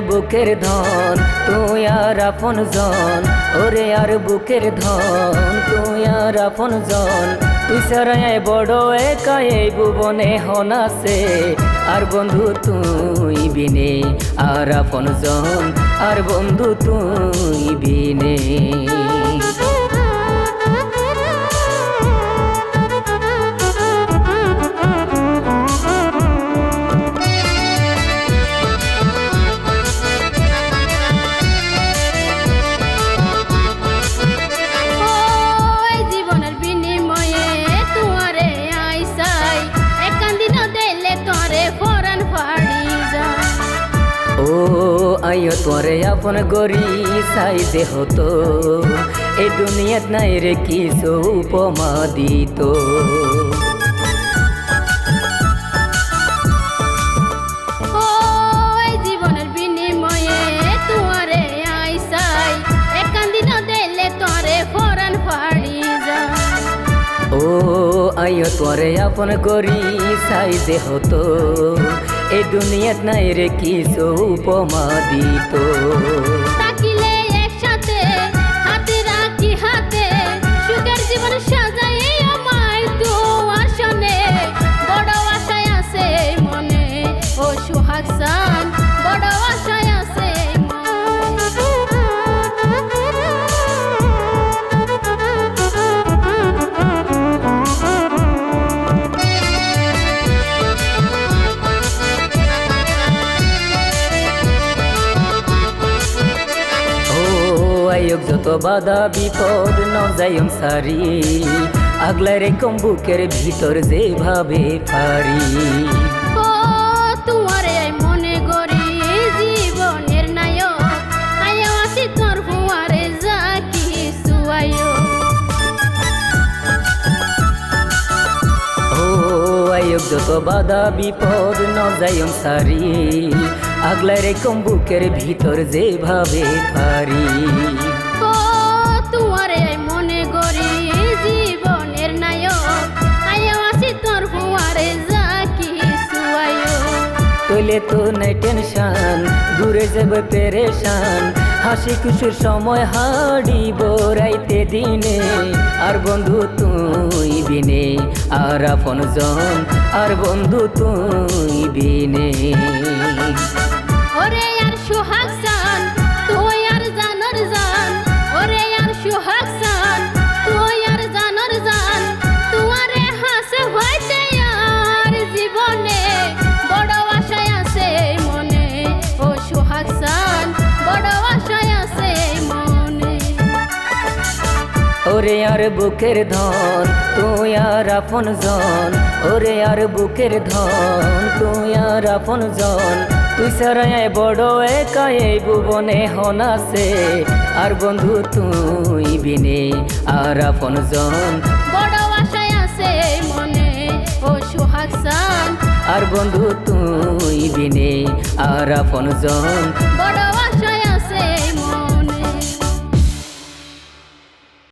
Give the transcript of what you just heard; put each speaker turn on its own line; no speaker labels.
বুকের ধন, তুই আর আপন জন। ওরে আর বুকের ধন, তুই আর আপন জন। তুই সারায় বড় একা এই ভুবনে আছে। আর বন্ধু তুই বিনে, আর আপন জন, আর বন্ধু তুই বিনে। আইও তোরে আপন গরি সাইতে হতো এই দুনিয়াত নাই রে কিছু উপমা দিত। ও আইও তোরে আপন গরি সাইতে হতো এই দুনিয়াত নাই রে কিছু উপমা দিত
তাকিলে একসাথে
যত বাধা বিপদ ন যাইম সারি আগলায় রে কম্বুকের ভিতর যেভাবে পারি।
মনে
আয়োগ যত বাধা বিপদ ন যাইম সারি আগলায় রে কম্বুকের ভিতর যেভাবে পারি।
মনে
তৈলে তো নাই টেনশন দূরে যাবে পেরেশান। হাসি খুশির সময় হাড়িব রাইতে দিনে। আর বন্ধু তুই বিনে আর আপন জন আর বন্ধু তুই বিনে।
ওরে আর সুহাগ ওরে আর
বুকের ধন তুই আর আপন জন। ওরে আর বুকের ধন তুই আর আপন জন। তুই সারায় বড় একা এই ভুবনে হনাসে আর বন্ধু তুই বিনে আর আপন জন।
বড় আশায় আছে মনে ও সুহাগ
আর বন্ধু তুই বিনে আর আপন জন।
বড়